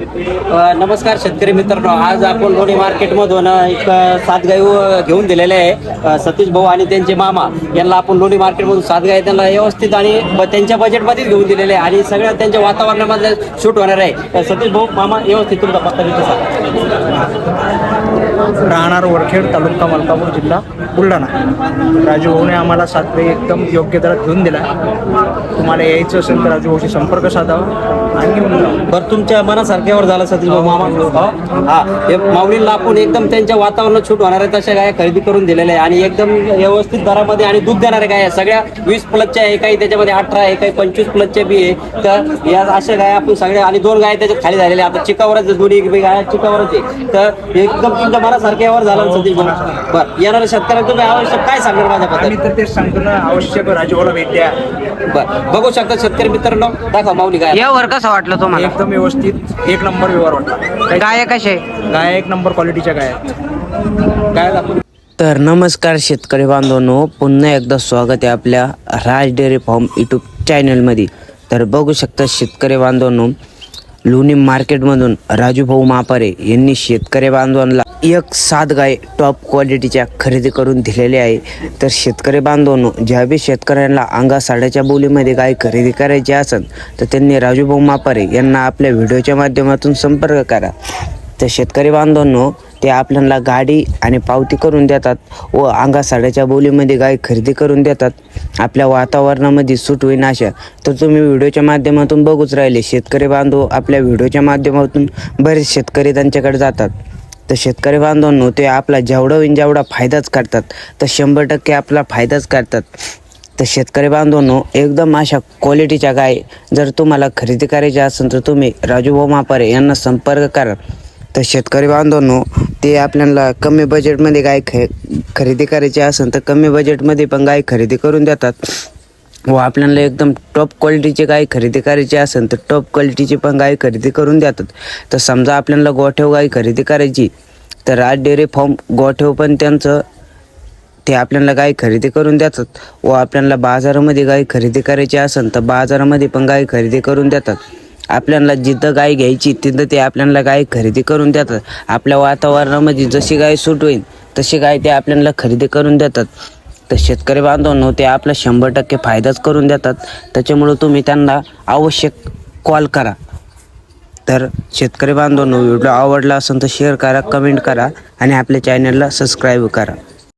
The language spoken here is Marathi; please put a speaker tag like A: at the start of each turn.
A: नमस्कार शेतकरी मित्रांनो. आज आपण लोणी मार्केटमधून एक सात अ, घेऊन दिलेले आहे. सतीश भाऊ आणि त्यांचे मामा यांना आपण लोणी मार्केटमधून सात गाई त्यांना व्यवस्थित आणि त्यांच्या बजेटमध्येच घेऊन दिलेले आहे. आणि सगळ्या त्यांच्या वातावरणामध्ये शूट होणार आहे. सतीश भाऊ मामा व्यवस्थित तुमचा पत्ता सांगा
B: राहणार वरखेड तालुका मलकापूर जिल्हा बुलढाणा. राजू भाऊने आम्हाला सातवे एकदम योग्य दरात घेऊन दिला. तुम्हाला यायचं असेल तर राजू भाऊशी संपर्क साधावा. आणि घेऊन
A: बरं तुमच्या मनासारख्यावर झालं सतीश भाऊ मामा हो? हा. हे माऊलीला आपण एकदम त्यांच्या वातावरणात छूट होणार आहे तशा गाया खरेदी करून दिलेल्या आहे आणि एकदम व्यवस्थित दरामध्ये आणि दूध देणाऱ्या गाया सगळ्या वीस प्लसच्या आहे काही त्याच्यामध्ये अठरा आहे काही पंचवीस प्लसच्या बी आहे. तर या अशा गाया आपण सगळ्या आणि दोन गाया त्याच्यात खाली झालेल्या. आता चिकावरच दोन्ही बी गाया चिकावरच आहे तर एकदम तुमच्या मनासारख्यावर झालं ना सतीश भाऊ बरं. येणाऱ्या शेतकऱ्यांना तुम्ही आवश्यक काय सांगणार माझ्याबद्दल
B: आम्ही तर तेच सांगतो ना आवश्यक राजू भाऊला भेट द्या
A: बरं. बघू शकता शेतकरी मित्रांनो. दाखवा माऊली गाय.
C: यावर कसं वाटलं तुम्हाला?
B: एकदम व्यवस्थित. एक नंबर व्यवहार वाटला
C: गाय कसे
B: गाय एक नंबर क्वालिटीच्या गाय.
A: काय दाखवू?
C: तर नमस्कार शेतकरी बांधवांनो पुन्हा एकदा स्वागत आहे आपल्या राज डेअरी फार्म यूट्यूब चॅनलमध्ये तर बघू शकता शेतकरी बांधवांनो लोणी मार्केटमधून राजूभाऊ मापारे यांनी शेतकरी बांधवांना एक सात गाय टॉप क्वालिटीच्या खरेदी करून दिलेले आहे. तर शेतकरी बांधवांनो ज्या बी शेतकऱ्यांना अंगा साड्याच्या बोलीमध्ये गाय खरेदी करायची असेल तर त्यांनी राजूभाऊ मापारे यांना आपल्या व्हिडिओच्या माध्यमातून संपर्क करा. तर शेतकरी बांधवांनो ते आपल्याला गाडी आणि पावती करून देतात व अंगा साड्याच्या बोलीमध्ये गाय खरेदी करून देतात. आपल्या वातावरणामध्ये सूट होईन अशा. तर तुम्ही व्हिडिओच्या माध्यमातून बघूच राहिले. शेतकरी बांधव आपल्या व्हिडिओच्या माध्यमातून बरेच शेतकरी त्यांच्याकडे जातात. तर शेतकरी बांधवांनो ते आपला जेवढा होईन जेवढा फायदाच करतात. तर शंभर टक्के आपला फायदाच करतात. तर शेतकरी बांधवांनो एकदम अशा क्वालिटीच्या गाय जर तुम्हाला खरेदी करायची असेल तर तुम्ही राजूभाऊ मापारे यांना संपर्क करा. तर शेतकरी बांधवांनो ते आपल्याला कमी बजेटमध्ये गाय ख खरेदी करायची असेल तर कमी बजेटमध्ये पण गाय खरेदी करून देतात. व आपल्याला एकदम टॉप क्वालिटीची गाय खरेदी करायची असेल तर टॉप क्वालिटीची पण गाय खरेदी करून देतात. तर समजा आपल्याला गोठेव गाय खरेदी करायची तर आज डेअरी फार्म गोठेव पण त्यांचं ते आपल्याला गाय खरेदी करून देतात. व आपल्याला बाजारामध्ये गाय खरेदी करायची असेल तर बाजारामध्ये पण गाय खरेदी करून देतात. आपल्याला जिथं गाय घ्यायची तिथं ते आपल्याला गाय खरेदी करून देतात. आपल्या वातावरणामध्ये जशी गाय सूट होईल तशी गाय ते आपल्याला खरेदी करून देतात. तर शेतकरी बांधवांनो ते आपला शंभर टक्के फायदाच करून देतात. त्याच्यामुळं तुम्ही त्यांना आवश्यक कॉल करा. तर शेतकरी बांधवांनो व्हिडिओ आवडला असेल तर शेअर करा कमेंट करा आणि आपल्या चॅनलला सबस्क्राईब करा.